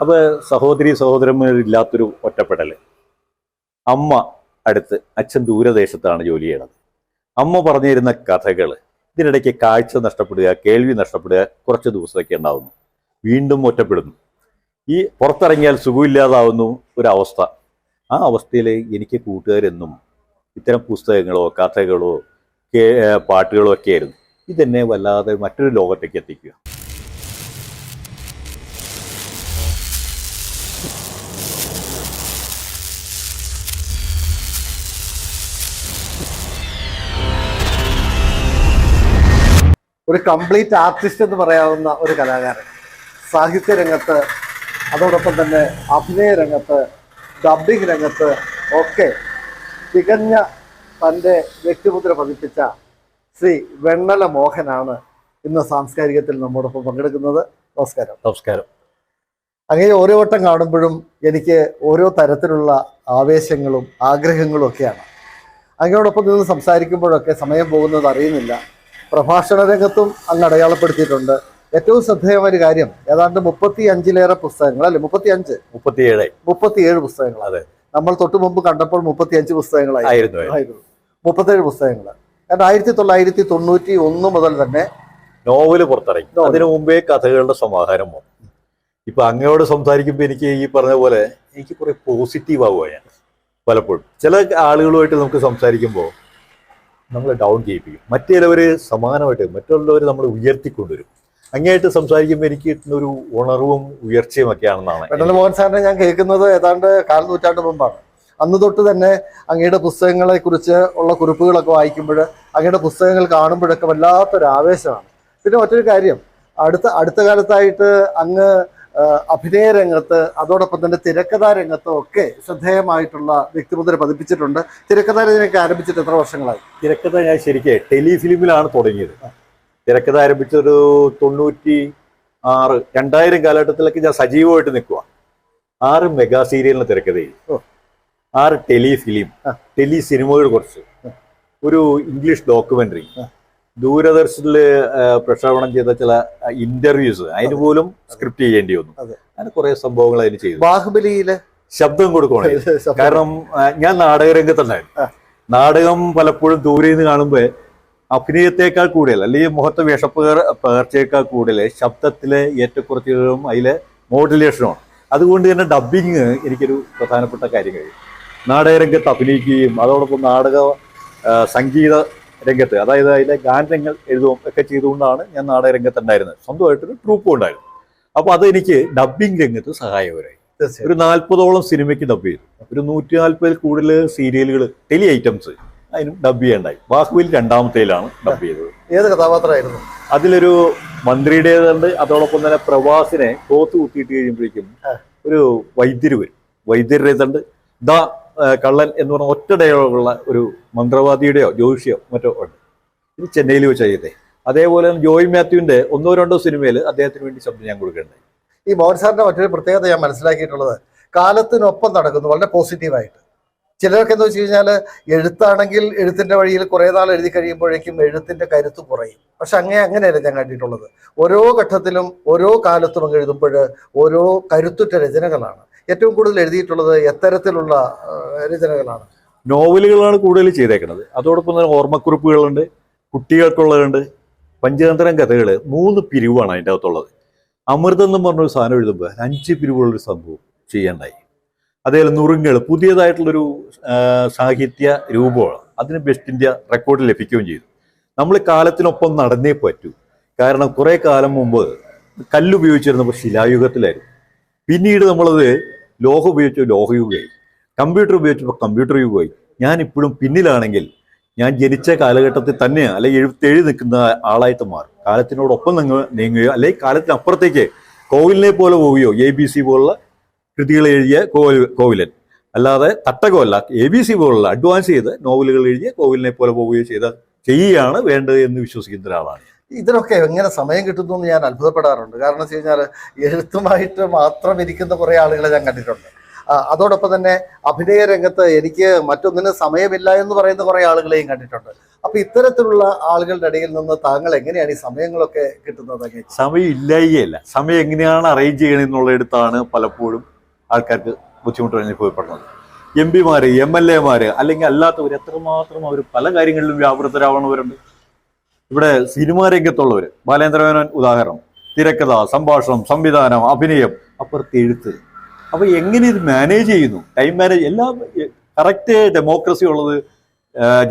അപ്പോൾ സഹോദരി സഹോദരന്മാരില്ലാത്തൊരു ഒറ്റപ്പെടൽ അമ്മ അടുത്ത് അച്ഛൻ ദൂരദേശത്താണ് ജോലി ചെയ്യണത്. അമ്മ പറഞ്ഞു തരുന്ന കഥകൾ ഇതിനിടയ്ക്ക് കാഴ്ച നഷ്ടപ്പെടുക കേൾവി നഷ്ടപ്പെടുക കുറച്ച് ദിവസമൊക്കെ ഉണ്ടാവുന്നു. വീണ്ടും ഒറ്റപ്പെടുന്നു. ഈ പുറത്തിറങ്ങിയാൽ സുഖമില്ലാതാവുന്നു ഒരവസ്ഥ. ആ അവസ്ഥയിൽ എനിക്ക് കൂട്ടുകാരെന്നും ഇത്തരം പുസ്തകങ്ങളോ കഥകളോ പാട്ടുകളോ ഒക്കെ ആയിരുന്നു. ഇതെന്നെ വല്ലാതെ മറ്റൊരു ലോകത്തേക്ക് എത്തിക്കുക. ഒരു കംപ്ലീറ്റ് ആർട്ടിസ്റ്റ് എന്ന് പറയാവുന്ന ഒരു കലാകാരൻ. സാഹിത്യ രംഗത്ത് അതോടൊപ്പം തന്നെ അഭിനയ രംഗത്ത് ഡബിംഗ് രംഗത്ത് ഒക്കെ തികഞ്ഞ തന്റെ വ്യക്തിമുദ്ര പതിപ്പിച്ച ശ്രീ വെണ്ണല മോഹനാണ് ഇന്ന് സാംസ്കാരികത്തിൽ നമ്മോടൊപ്പം പങ്കെടുക്കുന്നത്. നമസ്കാരം. നമസ്കാരം. അങ്ങനെ ഓരോ വട്ടം കാണുമ്പോഴും എനിക്ക് ഓരോ തരത്തിലുള്ള ആവേശങ്ങളും ആഗ്രഹങ്ങളും ഒക്കെയാണ്. അങ്ങയോടൊപ്പം നിന്ന് സംസാരിക്കുമ്പോഴൊക്കെ സമയം പോകുന്നത് അറിയുന്നില്ല. പ്രഭാഷണ രംഗത്തും അങ്ങ് അടയാളപ്പെടുത്തിയിട്ടുണ്ട്. ഏറ്റവും ശ്രദ്ധേയമായ ഒരു കാര്യം ഏതാണ്ട് മുപ്പത്തി അഞ്ചിലേറെ പുസ്തകങ്ങൾ അല്ലെ? മുപ്പത്തി അഞ്ച് മുപ്പത്തിയേഴ്. മുപ്പത്തിയേഴ് പുസ്തകങ്ങൾ. അതെ. നമ്മൾ തൊട്ട് മുമ്പ് കണ്ടപ്പോൾ മുപ്പത്തി അഞ്ച് പുസ്തകങ്ങളായിരുന്നു മുപ്പത്തേഴ് പുസ്തകങ്ങൾ കാരണം ആയിരത്തി തൊള്ളായിരത്തി തൊണ്ണൂറ്റി ഒന്ന് മുതൽ തന്നെ നോവൽ പുറത്തിറങ്ങി. അതിനു മുമ്പേ കഥകളുടെ സമാഹാരം വന്നു. ഇപ്പൊ അങ്ങയോട് സംസാരിക്കുമ്പോൾ എനിക്ക് ഈ പറഞ്ഞ പോലെ എനിക്ക് കുറെ പോസിറ്റീവ് ആവുക ഞാൻ പലപ്പോഴും. ചില ആളുകളുമായിട്ട് നമുക്ക് സംസാരിക്കുമ്പോൾ നമ്മൾ ഡൗൺ ചെയ്യിപ്പിക്കും. മറ്റു ചിലവര് സമാനമായിട്ട് മറ്റുള്ളവർ നമ്മൾ ഉയർത്തിക്കൊണ്ടുവരും. അങ്ങേയായിട്ട് സംസാരിക്കുമ്പോൾ എനിക്ക് കിട്ടുന്ന ഒരു ഉണർവും ഉയർച്ചയും ഒക്കെയാണെന്നാണ് പെട്ടെന്ന് മോഹൻ സാറിനെ ഞാൻ കേൾക്കുന്നത് ഏതാണ്ട് കാൽ നൂറ്റാണ്ട് മുമ്പാണ്. അന്ന് തൊട്ട് തന്നെ അങ്ങയുടെ പുസ്തകങ്ങളെ കുറിച്ച് ഉള്ള കുറിപ്പുകളൊക്കെ വായിക്കുമ്പോൾ അങ്ങയുടെ പുസ്തകങ്ങൾ കാണുമ്പോഴൊക്കെ വല്ലാത്തൊരു ആവേശമാണ് പിന്നെ മറ്റൊരു കാര്യം അടുത്ത അടുത്ത കാലത്തായിട്ട് അങ്ങ് അഭിനയ രംഗത്ത് അതോടൊപ്പം തന്നെ തിരക്കഥാ രംഗത്തും ഒക്കെ ശ്രദ്ധേയമായിട്ടുള്ള വ്യക്തിമുദ്ര പതിപ്പിച്ചിട്ടുണ്ട്. തിരക്കഥാ രചനയൊക്കെ ആരംഭിച്ചിട്ട് എത്ര വർഷങ്ങളായി? തിരക്കഥ ഞാൻ ശരിക്കും ടെലിഫിലിമിലാണ് തുടങ്ങിയത്. തിരക്കഥ ആരംഭിച്ചൊരു തൊണ്ണൂറ്റി ആറ് രണ്ടായിരം കാലഘട്ടത്തിലൊക്കെ ഞാൻ സജീവമായിട്ട് നിൽക്കുക ആറ് മെഗാ സീരിയലിന് തിരക്കഥ ചെയ്തു ആറ് ടെലിഫിലിം. ടെലി സിനിമകൾ കുറച്ച്. ഒരു ഇംഗ്ലീഷ് ഡോക്യുമെന്ററി. ദൂരദർശനിൽ പ്രക്ഷേപണം ചെയ്ത ചില ഇന്റർവ്യൂസ് അതിന് പോലും സ്ക്രിപ്റ്റ് ചെയ്യേണ്ടി വന്നു. അങ്ങനെ കുറെ സംഭവങ്ങൾ അതിന് ചെയ്തു. ബാഹുബലിയിൽ? ശബ്ദം കൊടുക്കണം കാരണം ഞാൻ നാടകരംഗത്തുണ്ടായിരുന്നു. നാടകം പലപ്പോഴും ദൂരെ നിന്ന് കാണുമ്പോൾ അഭിനയത്തെക്കാൾ കൂടുതൽ അല്ലെങ്കിൽ മുഖത്തെ വിഷപ്പ് പകർച്ചയേക്കാൾ കൂടുതൽ ശബ്ദത്തിലെ ഏറ്റക്കുറച്ചുകളും അതിലെ മോഡുലേഷനുമാണ് അതുകൊണ്ട് തന്നെ ഡബിങ് എനിക്കൊരു പ്രധാനപ്പെട്ട കാര്യം കഴിയും. നാടകരംഗത്ത് അഭിനയിക്കുകയും അതോടൊപ്പം നാടക സംഗീത രംഗത്ത്. അതായത് അതിലെ ഗാനങ്ങൾ എഴുതുകയും ഒക്കെ ചെയ്തുകൊണ്ടാണ് ഞാൻ നാടകരംഗത്ത് ഉണ്ടായിരുന്നത് സ്വന്തമായിട്ടൊരു ട്രൂപ്പ് ഉണ്ടായിരുന്നു. അപ്പോൾ അതെനിക്ക് ഡബ്ബിംഗ് രംഗത്ത് സഹായകരായി ഒരു നാൽപ്പതോളം സിനിമയ്ക്ക് ഡബ് ചെയ്തു. ഒരു നൂറ്റി നാൽപ്പതിൽ കൂടുതൽ സീരിയലുകൾ ടെലി ഐറ്റംസ് അതിനും ഡബ് ചെയ്യണ്ടായി. ബാഹുബലി രണ്ടാമത്തേലാണ് ഡബ് ചെയ്തത്. ഏത് കഥാപാത്രമായിരുന്നു? അതിലൊരു മന്ത്രിയുടേതുണ്ട്. അതോടൊപ്പം തന്നെ പ്രവാസിനെ കോത്ത് കുത്തിയിട്ട് കഴിയുമ്പോഴേക്കും ഒരു വൈദ്യര് വരും. വൈദ്യരുടേതുണ്ട്. ദാ കള്ളൻ എന്ന് പറഞ്ഞ ഒറ്റ ഡയലോഗുള്ള ഒരു മന്ത്രവാദിയുടെയോ ജ്യോതിഷിയോ മറ്റോ ഉണ്ട്. ഇത് ചെന്നൈയിൽ വെച്ച് അതേപോലെ തന്നെ ജോയി മാത്യുവിന്റെ ഒന്നോ രണ്ടോ സിനിമയിൽ അദ്ദേഹത്തിന് വേണ്ടി ശബ്ദം ഞാൻ കൊടുക്കേണ്ടത് ഈ മോഹൻ സാറിന്റെ മറ്റൊരു പ്രത്യേകത ഞാൻ മനസ്സിലാക്കിയിട്ടുള്ളത് കാലത്തിനൊപ്പം നടക്കുന്നു വളരെ പോസിറ്റീവായിട്ട്. ചിലരൊക്കെ എന്ന് വെച്ച് കഴിഞ്ഞാൽ എഴുത്താണെങ്കിൽ എഴുത്തിന്റെ വഴിയിൽ കുറേ നാൾ എഴുതി കഴിയുമ്പോഴേക്കും എഴുത്തിന്റെ കരുത്ത് കുറയും. പക്ഷെ അങ്ങനെ അങ്ങനെയല്ല ഞാൻ കണ്ടിട്ടുള്ളത്. ഓരോ ഘട്ടത്തിലും ഓരോ കാലത്തും അങ്ങ് എഴുതുമ്പോൾ ഓരോ കരുത്തുറ്റ രചനകളാണ്. ഏറ്റവും കൂടുതൽ എഴുതിയിട്ടുള്ളത് എത്തരത്തിലുള്ള രചനകളാണ്. നോവലുകളാണ് കൂടുതൽ ചെയ്തേക്കുന്നത്. അതോടൊപ്പം തന്നെ ഓർമ്മക്കുറിപ്പുകളുണ്ട് കുട്ടികൾക്കുള്ളതുണ്ട് പഞ്ചതന്ത്രം കഥകൾ മൂന്ന് പിരിവാണ് അതിന്റെ അകത്തുള്ളത് അമൃതം എന്ന് പറഞ്ഞൊരു സാധനം എഴുതുമ്പോൾ അഞ്ച് പിരിവുകളൊരു സംഭവം ചെയ്യണ്ടായി. അതേപോലെ നുറുങ്ങൾ പുതിയതായിട്ടുള്ളൊരു സാഹിത്യ രൂപമാണ്. അതിന് ബെസ്റ്റ് ഇന്ത്യ റെക്കോർഡ് ലഭിക്കുകയും ചെയ്തു. നമ്മൾ കാലത്തിനൊപ്പം നടന്നേ പറ്റൂ. കാരണം കുറേ കാലം മുമ്പ് കല്ലുപയോഗിച്ചിരുന്നപ്പോൾ ശിലായുഗത്തിലായിരുന്നു. പിന്നീട് നമ്മളത് ലോഹം ഉപയോഗിച്ച് ലോഹയുഗമായി. Computer ഉപയോഗിച്ചപ്പോൾ computer യുഗമായി. ഞാൻ ഇപ്പോഴും പിന്നിലാണെങ്കിൽ ഞാൻ ജനിച്ച കാലഘട്ടത്തിൽ തന്നെ അല്ലെങ്കിൽ എഴുത്തെഴി നിൽക്കുന്ന ആളായിട്ട് മാറും. കാലത്തിനോടൊപ്പം നിങ്ങൾ നീങ്ങുകയോ അല്ലെങ്കിൽ കാലത്തിനപ്പുറത്തേക്ക് കോവിലിനെ പോലെ പോവുകയോ എ ബി സി പോലുള്ള കൃതികൾ എഴുതിയ കോവിൽ കോവിലൻ. അല്ലാതെ തട്ടകമല്ല എ ബി സി പോലുള്ള അഡ്വാൻസ് ചെയ്ത് നോവലുകൾ എഴുതിയ കോവിലിനെ പോലെ പോവുകയോ ചെയ്ത ചെയ്യുകയാണ് വേണ്ടത് എന്ന് വിശ്വസിക്കുന്ന ഒരാളാണ് ഇതിനൊക്കെ എങ്ങനെ സമയം കിട്ടുന്നു എന്ന് ഞാൻ അത്ഭുതപ്പെടാറുണ്ട്. കാരണം വെച്ച് കഴിഞ്ഞാൽ എഴുത്തുമായിട്ട് മാത്രം ഇരിക്കുന്ന കുറേ ആളുകളെ ഞാൻ കണ്ടിട്ടുണ്ട്. അതോടൊപ്പം തന്നെ അഭിനയ രംഗത്ത് എനിക്ക് മറ്റൊന്നിന് സമയമില്ല എന്ന് പറയുന്ന കുറേ ആളുകളെയും കണ്ടിട്ടുണ്ട്. അപ്പൊ ഇത്തരത്തിലുള്ള ആളുകളുടെ ഇടയിൽ നിന്ന് താങ്കൾ എങ്ങനെയാണ് ഈ സമയങ്ങളൊക്കെ കിട്ടുന്നത്? സമയം ഇല്ലായികയല്ല സമയം എങ്ങനെയാണ് അറേഞ്ച് ചെയ്യണമെന്നുള്ളിടത്താണ് പലപ്പോഴും ആൾക്കാർക്ക് ബുദ്ധിമുട്ട് അനുഭവപ്പെടുന്നത്. എം പിമാര് എം എൽ എമാര് അല്ലെങ്കിൽ അല്ലാത്തവർ എത്രമാത്രം അവർ പല കാര്യങ്ങളിലും വ്യാപൃതരാവണവരുണ്ട്. ഇവിടെ സിനിമാ രംഗത്തുള്ളവർ ബാലേന്ദ്രമേനോൻ ഉദാഹരണം. തിരക്കഥ സംഭാഷണം സംവിധാനം അഭിനയം. അപ്പുറത്തെ എഴുത്ത്. അപ്പൊ എങ്ങനെ ഇത് മാനേജ് ചെയ്യുന്നു? ടൈം മാനേജ് എല്ലാം കറക്റ്റ് ഡെമോക്രസി ഉള്ളത്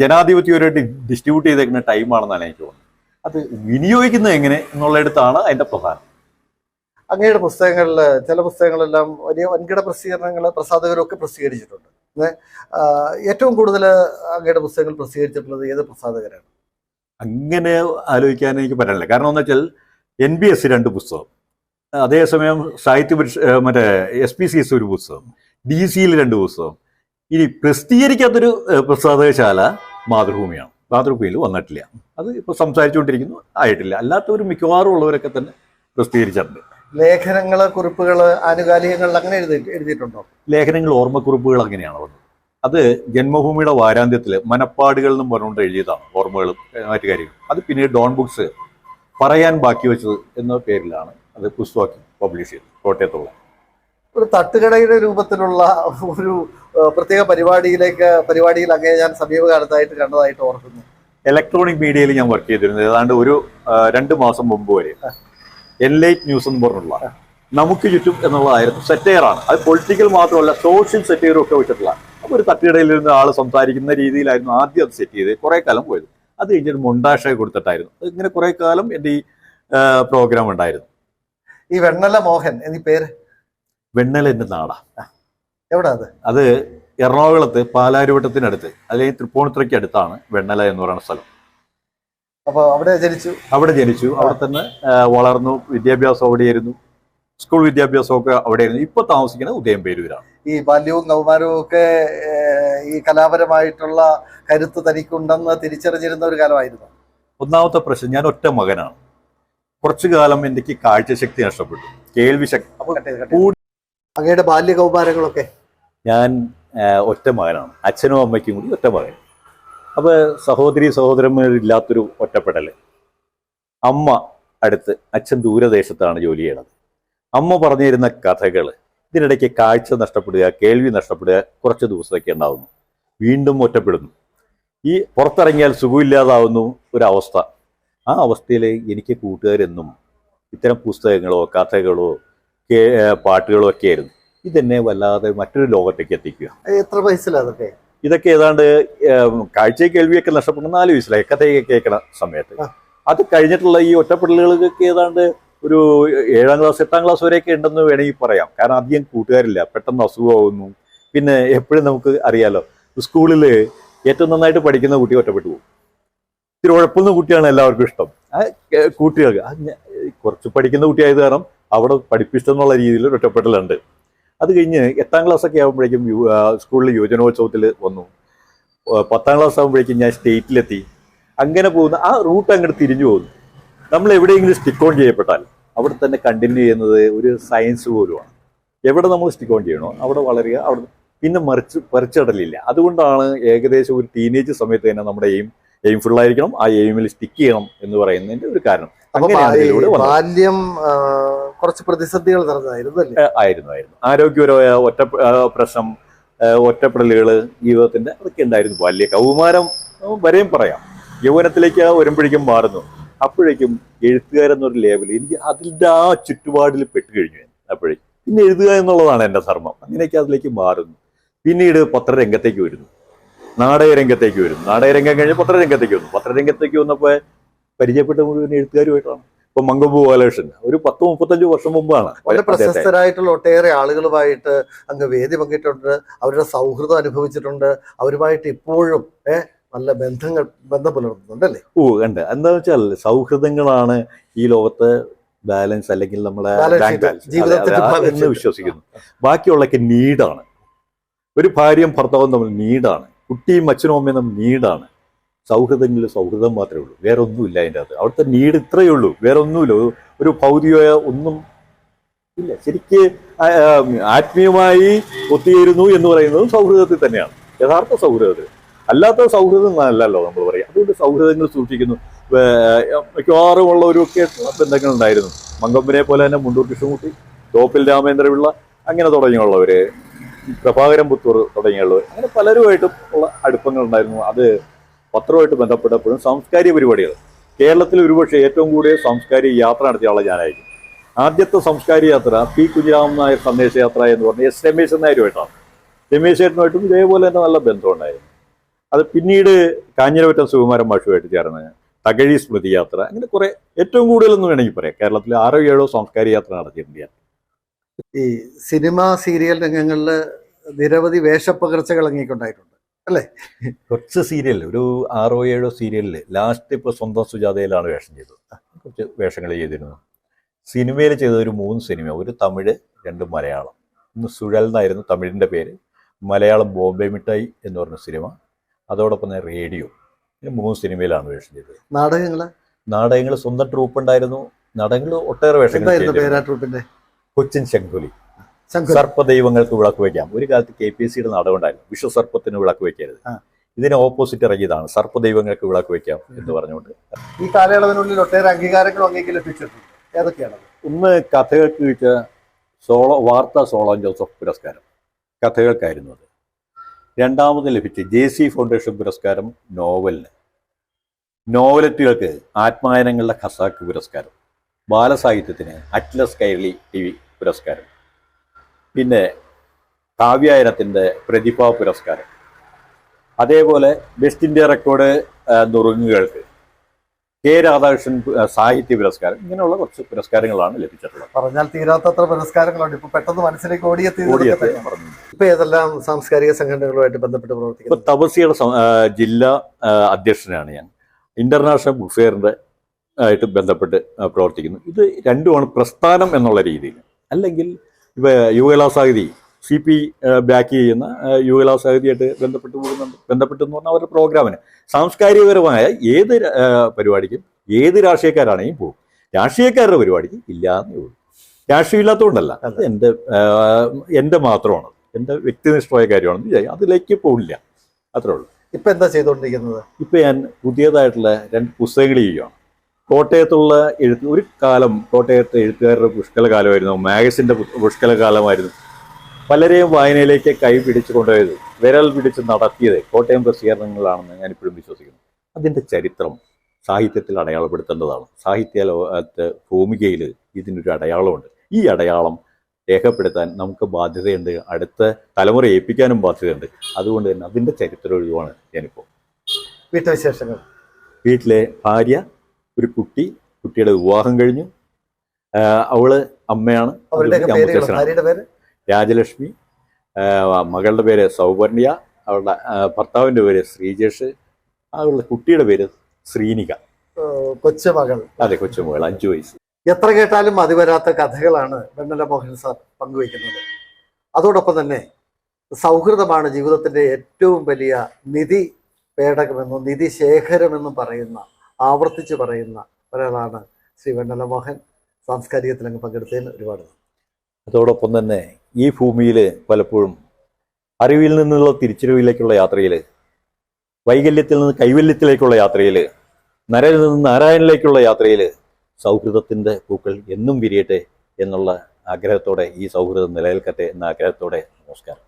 ജനാധിപത്യപരമായിട്ട് ഡിസ്ട്രിബ്യൂട്ട് ചെയ്തേക്കുന്ന ടൈമാണെന്നാണ് എനിക്ക് തോന്നുന്നത്. അത് വിനിയോഗിക്കുന്നത് എങ്ങനെ എന്നുള്ളിടത്താണ് അതിന്റെ പ്രധാനം. അങ്ങയുടെ പുസ്തകങ്ങളിൽ ചില പുസ്തകങ്ങളെല്ലാം വലിയ വൻകിട പ്രസിദ്ധീകരണങ്ങൾ പ്രസാധകരൊക്കെ പ്രസിദ്ധീകരിച്ചിട്ടുണ്ട്. ഏറ്റവും കൂടുതൽ അങ്ങയുടെ പുസ്തകങ്ങൾ പ്രസിദ്ധീകരിച്ചിട്ടുള്ളത് ഏത് പ്രസാധകരാണ്? അങ്ങനെ ആലോചിക്കാൻ എനിക്ക് പറ്റില്ല കാരണം എന്ന് വെച്ചാൽ എൻ ബി എസ് രണ്ട് പുസ്തകം. അതേസമയം സാഹിത്യ മറ്റേ എസ് പി സി എസ് ഒരു പുസ്തകം. ഡി സിയിൽ രണ്ട് പുസ്തകം. ഇനി പ്രസിദ്ധീകരിക്കാത്തൊരു പ്രസാദകശാല പ്രസാധകശാല മാതൃഭൂമിയാണ്. മാതൃഭൂമിയിൽ വന്നിട്ടില്ല. അത് ഇപ്പോൾ സംസാരിച്ചുകൊണ്ടിരിക്കുന്നു. ആയിട്ടില്ല. അല്ലാത്തവർ മിക്കവാറും ഉള്ളവരൊക്കെ തന്നെ പ്രസിദ്ധീകരിച്ചിട്ടുണ്ട്. ലേഖനങ്ങൾ കുറിപ്പുകൾ ആനുകാലികങ്ങൾ അങ്ങനെ എഴുതി എഴുതിയിട്ടുണ്ടോ? ലേഖനങ്ങൾ ഓർമ്മക്കുറിപ്പുകൾ അങ്ങനെയാണ് വന്നത്. അത് ജന്മഭൂമിയുടെ വാരാന്ത്യത്തിൽ മനപ്പാടുകൾ എന്നും പറഞ്ഞുകൊണ്ട് എഴുതിയതാണ് ഓർമ്മകളും മറ്റു കാര്യങ്ങൾ അത് പിന്നീട് ഡോൺ ബുക്സ് പറയാൻ ബാക്കി വെച്ചത് എന്ന പേരിലാണ് അത് പുസ്തകമാക്കി പബ്ലിഷ് ചെയ്തത്. കോട്ടയത്തുള്ള. ഒരു തട്ടുകടയുടെ രൂപത്തിലുള്ള ഒരു പ്രത്യേക പരിപാടിയിലേക്ക് പരിപാടിയിൽ അങ്ങനെ ഞാൻ സമീപകാലത്തായിട്ട് കണ്ടതായിട്ട് ഓർക്കുന്നു. ഇലക്ട്രോണിക് മീഡിയയിൽ ഞാൻ വർക്ക് ചെയ്തിരുന്നു ഏതാണ്ട് ഒരു രണ്ട് മാസം മുമ്പ് വരെ. എൻലൈറ്റ് ന്യൂസ് എന്ന് പറഞ്ഞുള്ള നമുക്ക് ചുറ്റും എന്നുള്ളതായിരുന്നു സെറ്റയറാണ് അത് പൊളിറ്റിക്കൽ മാത്രമല്ല സോഷ്യൽ സെറ്റയറും ഒക്കെ വെച്ചിട്ടുള്ള ഒരു തട്ടുകടയിൽ ഇരുന്ന് ആൾ സംസാരിക്കുന്ന രീതിയിലായിരുന്നു ആദ്യം അത് സെറ്റ് ചെയ്ത് കുറേ കാലം പോയത്. അത് കഴിഞ്ഞിട്ട് മൊണ്ടാഷ കൊടുത്തിട്ടായിരുന്നു. ഇങ്ങനെ കുറേ കാലം എന്റെ ഈ പ്രോഗ്രാം ഉണ്ടായിരുന്നു. ഈ വെണ്ണല മോഹൻ എന്നീ പേര്? വെണ്ണല എന്റെ നാടാ. എവിടെ അത്? അത് എറണാകുളത്ത് പാലാരിവട്ടത്തിനടുത്ത്. അല്ലെങ്കിൽ തൃപ്പൂണിത്തുറയ്ക്ക് അടുത്താണ് വെണ്ണല എന്ന് പറയുന്ന സ്ഥലം. അപ്പൊ അവിടെ ജനിച്ചു? അവിടെ ജനിച്ചു. അവിടെ തന്നെ വളർന്നു. വിദ്യാഭ്യാസം അവിടെയായിരുന്നു. സ്കൂൾ വിദ്യാഭ്യാസമൊക്കെ അവിടെയായിരുന്നു. ഇപ്പൊ താമസിക്കുന്നത് ഉദയംപേരൂരാണ് ഈ ബാല്യവും കൗമാരവും ഒക്കെ ഈ കലാപരമായിട്ടുള്ള കരുത്ത് തനിക്കുണ്ടെന്ന് തിരിച്ചറിഞ്ഞിരുന്ന ഒരു കാലമായിരുന്നു. ഒന്നാമത്തെ പ്രശ്നം ഞാൻ ഒറ്റ മകനാണ്. കുറച്ചു കാലം എനിക്ക് കാഴ്ചശക്തി നഷ്ടപ്പെട്ടു. കേൾവി ശക്തി അങ്ങയുടെ ബാല്യ കൗമാരങ്ങളൊക്കെ? ഞാൻ ഒറ്റ മകനാണ്. അച്ഛനും അമ്മയ്ക്കും കൂടി ഒറ്റ മകൻ. അപ്പൊ സഹോദരി സഹോദരന്മാരില്ലാത്തൊരു ഒറ്റപ്പെടൽ. അമ്മ അടുത്ത് അച്ഛൻ ദൂരദേശത്താണ് ജോലി ചെയ്യണത്. അമ്മ പറഞ്ഞു തരുന്ന കഥകൾ ഇതിനിടയ്ക്ക് കാഴ്ച നഷ്ടപ്പെടുക കേൾവി നഷ്ടപ്പെടുക കുറച്ച് ദിവസത്തേക്ക് ഉണ്ടാവുന്നു. വീണ്ടും ഒറ്റപ്പെടുന്നു. ഈ പുറത്തിറങ്ങിയാൽ സുഖമില്ലാതാവുന്നു ഒരവസ്ഥ. ആ അവസ്ഥയിൽ എനിക്ക് കൂട്ടുകാരെന്നും ഇത്തരം പുസ്തകങ്ങളോ കഥകളോ പാട്ടുകളോ ഒക്കെ ആയിരുന്നു. ഇതെന്നെ വല്ലാതെ മറ്റൊരു ലോകത്തേക്ക് എത്തിക്കുക. എത്ര അതൊക്കെ? ഇതൊക്കെ ഏതാണ്ട് കാഴ്ച കേൾവിയൊക്കെ നഷ്ടപ്പെടുന്ന നാല് വയസ്സിലായി. കഥയൊക്കെ കേൾക്കണ സമയത്ത്. അത് കഴിഞ്ഞിട്ടുള്ള ഈ ഒറ്റപ്പെടലുകൾക്കൊക്കെ ഏതാണ്ട് ഒരു ഏഴാം ക്ലാസ് എട്ടാം ക്ലാസ് വരെയൊക്കെ ഉണ്ടെന്ന് വേണമെങ്കിൽ പറയാം. കാരണം അധികം കൂട്ടുകാരില്ല. പെട്ടെന്ന് അസുഖമാവുന്നു. പിന്നെ എപ്പോഴും നമുക്ക് അറിയാലോ സ്കൂളിൽ ഏറ്റവും നന്നായിട്ട് പഠിക്കുന്ന കുട്ടി ഒറ്റപ്പെട്ടു പോകും. ഇത്തിരി ഉഴപ്പുന്ന കുട്ടിയാണ് എല്ലാവർക്കും ഇഷ്ടം. ആ കുറച്ച് പഠിക്കുന്ന കുട്ടിയായത് കാരണം അവിടെ പഠിപ്പിച്ചെന്നുള്ള രീതിയിൽ ഒറ്റപ്പെട്ടലുണ്ട് അത് കഴിഞ്ഞ് എട്ടാം ക്ലാസ് ഒക്കെ ആകുമ്പോഴേക്കും സ്കൂളിൽ യുവജനോത്സവത്തിൽ വന്നു. പത്താം ക്ലാസ് ആകുമ്പോഴേക്കും ഞാൻ സ്റ്റേറ്റിലെത്തി. അങ്ങനെ പോകുന്ന ആ റൂട്ട് അങ്ങോട്ട് തിരിഞ്ഞു പോകുന്നു. നമ്മൾ എവിടെയെങ്കിലും സ്റ്റിക്ക് ഓൺ ചെയ്യപ്പെട്ടാൽ അവിടെ തന്നെ കണ്ടിന്യൂ ചെയ്യുന്നത് ഒരു സയൻസ് പോലുമാണ്. എവിടെ നമ്മൾ സ്റ്റിക്ക് ഓൺ ചെയ്യണോ അവിടെ വളരുക അവിടെ പിന്നെ മറിച്ച് പറിച്ചിടലില്ല. അതുകൊണ്ടാണ് ഏകദേശം ഒരു ടീനേജ് സമയത്ത് തന്നെ നമ്മുടെ എയിം എയിം ഫുൾ ആയിരിക്കണം. ആ എയിമിൽ സ്റ്റിക്ക് ചെയ്യണം എന്ന് പറയുന്നതിന്റെ ഒരു കാരണം. ബാല്യം കുറച്ച് പ്രതിസന്ധികൾ ആയിരുന്നു ആയിരുന്നു. ആരോഗ്യപരമായ ഒറ്റ പ്രശ്നം ഒറ്റപ്പെടലുകൾ ജീവിതത്തിന്റെ അതൊക്കെ ഉണ്ടായിരുന്നു. ബാല്യ കൗമാരം വരെയും പറയാം. യൗവനത്തിലേക്ക് വരുമ്പോഴേക്കും മാറുന്നു. അപ്പോഴേക്കും എഴുത്തുകാരെന്നൊരു ലേബൽ എനിക്ക് അതിന്റെ ആ ചുറ്റുപാടിൽ പെട്ട് കഴിഞ്ഞു ഞാൻ അപ്പോഴേക്കും പിന്നെ എഴുതുക എന്നുള്ളതാണ് എന്റെ ധർമ്മം. അങ്ങനെയൊക്കെ അതിലേക്ക് മാറുന്നു. പിന്നീട് പത്രരംഗത്തേക്ക് വരുന്നു. നാടകരംഗത്തേക്ക് വരുന്നു. നാടകരംഗം കഴിഞ്ഞ് പത്രരംഗത്തേക്ക് വന്നു പത്രരംഗത്തേക്ക് വന്നപ്പോൾ പരിചയപ്പെട്ട മുഴുവൻ എഴുത്തുകാരുമായിട്ടാണ്. ഇപ്പൊ മങ്കബു ബാലകൃഷ്ണൻ. ഒരു പത്ത് മുപ്പത്തഞ്ച് വർഷം മുമ്പാണ് വളരെ പ്രശസ്തരായിട്ടുള്ള ഒട്ടേറെ ആളുകളുമായിട്ട് അങ്ങ് വേദി പങ്കിട്ടുണ്ട്. അവരുടെ സൗഹൃദം അനുഭവിച്ചിട്ടുണ്ട്. അവരുമായിട്ട് ഇപ്പോഴും നല്ല ബന്ധങ്ങൾ ബന്ധം പുലർത്തുന്നുണ്ട് അല്ലേ ഓ ഉണ്ട് എന്താ വെച്ചാൽ സൗഹൃദങ്ങളാണ് ഈ ലോകത്ത് ബാലൻസ് അല്ലെങ്കിൽ നമ്മളെ എന്ന് വിശ്വസിക്കുന്നു. ബാക്കിയുള്ളൊക്കെ നീഡാണ്. ഒരു ഭാര്യയും ഭർത്താവും തമ്മിൽ നീഡാണ്. കുട്ടിയും അച്ഛനും അമ്മയും തമ്മിൽ നീഡാണ്. സൗഹൃദങ്ങളിൽ സൗഹൃദം മാത്രമേ ഉള്ളൂ. വേറെ ഒന്നുമില്ല അതിന്റെ അകത്ത്. അവിടുത്തെ നീഡ് ഇത്രയേ ഉള്ളൂ. വേറെ ഒന്നുമില്ല ഒരു- ഭൗതികമായ ഒന്നും ഇല്ല. ശരിക്ക് ആത്മീയമായി ഒത്തുചേരുന്നു എന്ന് പറയുന്നത് സൗഹൃദത്തിൽ തന്നെയാണ്. യഥാർത്ഥ സൗഹൃദത്തിൽ. അല്ലാത്ത സൗഹൃദം അല്ലല്ലോ നമ്മൾ പറയാം. അതുകൊണ്ട് സൗഹൃദങ്ങൾ സൂക്ഷിക്കുന്നു. മിക്കവാറും ഉള്ളവരൊക്കെ ബന്ധങ്ങൾ ഉണ്ടായിരുന്നു. മങ്കമ്പനെ പോലെ തന്നെ മുണ്ടൂർ കൃഷ്ണൻകുട്ടി തോപ്പിൽ രാമേന്ദ്രപിള്ള അങ്ങനെ തുടങ്ങിയുള്ളവര് പ്രഭാകരൻ പുത്തൂർ തുടങ്ങിയുള്ളവർ അങ്ങനെ പലരുമായിട്ടും ഉള്ള അടുപ്പങ്ങൾ ഉണ്ടായിരുന്നു. അത് പത്രമായിട്ട് ബന്ധപ്പെട്ടപ്പോഴും സാംസ്കാരിക പരിപാടികൾ. കേരളത്തിൽ ഒരുപക്ഷെ ഏറ്റവും കൂടുതൽ സാംസ്കാരിക യാത്ര നടത്തിയ ആളെ ഞാനായിരിക്കും. ആദ്യത്തെ സംസ്കാരിക യാത്ര പി. കുഞ്ഞിരാമൻ നായർ സന്ദേശയാത്ര എന്ന് പറഞ്ഞ എസ് രമേശൻ നായരുമായിട്ടാണ്. രമേശ് ചേട്ടനുമായിട്ടും ഇതേപോലെ തന്നെ നല്ല ബന്ധമുണ്ടായിരുന്നു അത് പിന്നീട് കാഞ്ഞിരവറ്റം സുകുമാരൻ മാഷുമായിട്ട് ചേർന്ന് തകഴി സ്മൃതി യാത്ര അങ്ങനെ കുറെ ഏറ്റവും കൂടുതലെന്ന് വേണമെങ്കിൽ പറയാം. കേരളത്തിൽ ആറോ ഏഴോ സാംസ്കാരിക യാത്ര നടത്തിയിട്ടുണ്ട് ഞാൻ. ഈ സിനിമ സീരിയൽ രംഗങ്ങളിൽ നിരവധി വേഷപ്പകർച്ചകൾ അങ്ങേക്കുണ്ടായിട്ടുണ്ട് കുറച്ച് സീരിയൽ ഒരു ആറോ ഏഴോ സീരിയലിൽ ലാസ്റ്റ് ഇപ്പോൾ സ്വന്തം സുജാതയിലാണ് വേഷം ചെയ്തത്. കുറച്ച് വേഷങ്ങൾ ചെയ്തിരുന്നു. സിനിമയിൽ ചെയ്ത ഒരു മൂന്ന് സിനിമ ഒരു തമിഴ് രണ്ട് മലയാളം. ഒന്ന് സുഴൽ എന്നായിരുന്നു തമിഴിന്റെ പേര്. മലയാളം ബോംബെ മിഠായി എന്ന് പറഞ്ഞ സിനിമ. അതോടൊപ്പം തന്നെ റേഡിയോ. മൂന്ന് സിനിമയിലാണ് വേഷം ചെയ്തത്. നാടകങ്ങൾ നാടകങ്ങൾ സ്വന്തം ട്രൂപ്പ് ഉണ്ടായിരുന്നു. നാടകങ്ങൾ ഒട്ടേറെ വേഷങ്ങൾ ചെയ്തിരുന്നു. കൊച്ചിൻ ശങ്കുലി സർപ്പദൈവങ്ങൾക്ക് വിളക്ക് വയ്ക്കാം. ഒരു കാലത്ത് കെ പി എസ് സിയുടെ നാടകം ഉണ്ടായിരുന്നു. വിശ്വസർപ്പത്തിന് വിളക്ക് വയ്ക്കരുത്. ഇതിനെ ഓപ്പോസിറ്റ് ഇറങ്ങിയതാണ്. സർപ്പദൈവങ്ങൾക്ക് വിളക്ക് വയ്ക്കാം എന്ന് പറഞ്ഞുകൊണ്ട്. ഈ കാലയളവിനുള്ളിൽ ഒട്ടേറെ അംഗീകാരങ്ങൾ അങ്ങേക്ക് ലഭിച്ചിട്ടുണ്ട്. ഏതൊക്കെയാണ്? ഒന്ന് കഥകൾക്ക് കിട്ടിയ സോളോ വാർത്ത സോളോ ജോസഫ് പുരസ്കാരം. കഥകൾക്കായിരുന്നു അത്. രണ്ടാമത് ലഭിച്ച ജെ സി ഫൗണ്ടേഷൻ പുരസ്കാരം നോവലിന്. നോവലറ്റുകൾക്ക് ആത്മായനങ്ങളുടെ ഖസാക്ക് പുരസ്കാരം. ബാലസാഹിത്യത്തിന് അറ്റ്ലസ് കൈരളി ടി വി പുരസ്കാരം. പിന്നെ കാവ്യായനത്തിന്റെ പ്രതിഭ പുരസ്കാരം. അതേപോലെ വെസ്റ്റ് ഇന്ത്യ റെക്കോർഡ് നുറുങ്ങുകൾക്ക് കെ രാധാകൃഷ്ണൻ സാഹിത്യ പുരസ്കാരം ഇങ്ങനെയുള്ള കുറച്ച് പുരസ്കാരങ്ങളാണ് ലഭിച്ചിട്ടുള്ളത്. പറഞ്ഞാൽ തീരാത്തത്ര പുരസ്കാരങ്ങളുണ്ട് ഇപ്പൊ പെട്ടെന്ന് മനസ്സിലേക്ക് ഓടിയെത്തി ഇപ്പൊ ഏതെല്ലാം സാംസ്കാരിക സംഘടനകളുമായിട്ട് ബന്ധപ്പെട്ട് ഇപ്പൊ പ്രവർത്തിക്കുന്നു തപസ്യയുടെ സം- ആ, ജില്ലാ അധ്യക്ഷനാണ് ഞാൻ. ഇന്റർനാഷണൽ ബുക്ക് ഫെയറിന്റെ ആയിട്ട് ബന്ധപ്പെട്ട് പ്രവർത്തിക്കുന്നു. ഇത് രണ്ടുമാണ് പ്രസ്ഥാനം എന്നുള്ള രീതിയിൽ. അല്ലെങ്കിൽ ഇപ്പൊ യുവകലാസാഹിതി സി പി ബാക്ക് ചെയ്യുന്ന യുവകലാ സാഹിത്യമായിട്ട് ബന്ധപ്പെട്ട് പോകുന്നുണ്ട് ബന്ധപ്പെട്ടെന്ന് പറഞ്ഞാൽ അവരുടെ പ്രോഗ്രാമിന് സാംസ്കാരികപരമായ ഏത് പരിപാടിക്കും ഏത് രാഷ്ട്രീയക്കാരാണെങ്കിലും പോകും. രാഷ്ട്രീയക്കാരുടെ പരിപാടിക്ക് ഇല്ലാന്നേ ഉള്ളൂ. രാഷ്ട്രീയം ഇല്ലാത്തതുകൊണ്ടല്ല. അത്. എന്റെ എന്റെ മാത്രമാണ്. എന്റെ വ്യക്തിനിഷ്ഠമായ കാര്യമാണെന്ന് വിചാരിക്കും. അതിലേക്ക് പോകില്ല അത്രേ ഉള്ളൂ. ഇപ്പം എന്താ ചെയ്തുകൊണ്ടിരിക്കുന്നത്? ഇപ്പം ഞാൻ പുതിയതായിട്ടുള്ള രണ്ട് പുസ്തകങ്ങൾ ചെയ്യുകയാണ്. കോട്ടയത്തുള്ള എഴുത്ത് ഒരു കാലം കോട്ടയത്തെ എഴുത്തുകാരുടെ പുഷ്കല കാലമായിരുന്നു. മാഗസിന്റെ പു- പുഷ്കല കാലമായിരുന്നു. പലരെയും വായനയിലേക്ക് കൈ പിടിച്ചു കൊണ്ടുപോയത് വിരൽ പിടിച്ച് നടത്തിയത് കോട്ടയം പ്രസിദ്ധീകരണങ്ങളാണെന്ന് ഞാൻ ഇപ്പോഴും വിശ്വസിക്കുന്നു. അതിന്റെ ചരിത്രം സാഹിത്യത്തിൽ അടയാളപ്പെടുത്തേണ്ടതാണ്. സാഹിത്യ ലോകത്ത് ഭൂമികയിൽ ഇതിനൊരു അടയാളമുണ്ട്. ഈ അടയാളം രേഖപ്പെടുത്താൻ നമുക്ക് ബാധ്യതയുണ്ട്. അടുത്ത തലമുറ ഏൽപ്പിക്കാനും ബാധ്യതയുണ്ട്. അതുകൊണ്ട് തന്നെ അതിന്റെ ചരിത്രം ഒഴിവാണ് ഞാനിപ്പോൾ വീട്ടുവിശേഷങ്ങൾ വീട്ടിലെ ഭാര്യ ഒരു കുട്ടി കുട്ടിയുടെ വിവാഹം കഴിഞ്ഞു. അവൾ അമ്മയാണ്. ഭാര്യയുടെ പേര്? രാജലക്ഷ്മി മകളുടെ പേര് സൗവർണിയ അവളുടെ ഭർത്താവിന്റെ പേര് ശ്രീജേഷ് അവളുടെ കുട്ടിയുടെ പേര് ശ്രീനിക. കൊച്ചുമകൾ അതെ കൊച്ചുമകൾ അഞ്ചു വയസ്സ്. എത്ര കേട്ടാലും മതി വരാത്ത കഥകളാണ് വെണ്ണല മോഹൻ സാർ പങ്കുവയ്ക്കുന്നത്. അതോടൊപ്പം തന്നെ സൗഹൃദമാണ് ജീവിതത്തിന്റെ ഏറ്റവും വലിയ നിധി പേടകമെന്നും നിധി ശേഖരമെന്നും പറയുന്ന ആവർത്തിച്ച് പറയുന്ന ഒരാളാണ് ശ്രീ വെണ്ണല മോഹൻ. സാംസ്കാരികത്തിൽ അങ്ങ് പങ്കെടുത്തതിന് ഒരുപാട്. അതോടൊപ്പം തന്നെ ഈ ഭൂമിയിൽ പലപ്പോഴും അറിവിൽ നിന്നുള്ള തിരിച്ചറിവിലേക്കുള്ള യാത്രയിൽ വൈകല്യത്തിൽ നിന്ന് കൈവല്യത്തിലേക്കുള്ള യാത്രയിൽ നരനിൽ നിന്ന് നാരായണിലേക്കുള്ള യാത്രയിൽ സൗഹൃദത്തിന്റെ പൂക്കൾ എന്നും വിരിയട്ടെ എന്നുള്ള ആഗ്രഹത്തോടെ ഈ സൗഹൃദം നിലനിൽക്കട്ടെ എന്ന ആഗ്രഹത്തോടെ നമസ്കാരം.